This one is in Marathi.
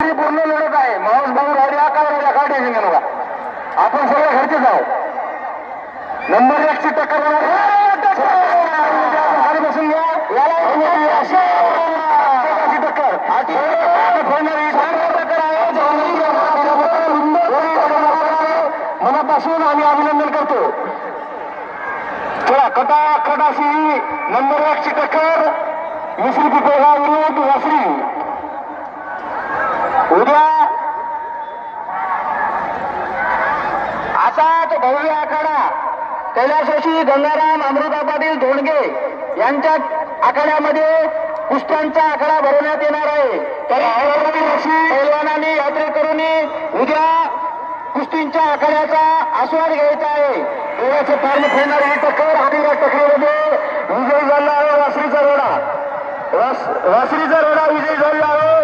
पूर्ण लढत आहे. माणूस भाऊ राहिल्या काय राहिल्या काय टेन्शन घेऊ नका. आपण सगळे घरचेच आहोत नंबर एकची टक्कर खाली बसून घ्या. टक्कर. मनापासून आम्ही अभिनंदन करतो. चला कटा कटाशी नंबर एकची टक्कर. मिश्री पिपळगाव उद्या असाच भव्य आखाडा कैलासोशी गंगाराम अमृता पाटील धोंडगे यांच्या आखाड्यामध्ये कुस्त्यांचा आखाडा भरवण्यात येणार आहे. तर पैलवानांनी यात्रेकरूंनी उद्या कुस्तींच्या आखाड्याचा आस्वाद घ्यायचा आहे. डोळ्याचे पारण खेळणारी ही टक्कर आणि या टक्करीमध्ये विजय झाला आहे वासरीचा रोडा. वास- वासरीचा रोडा विजय झाला आहे.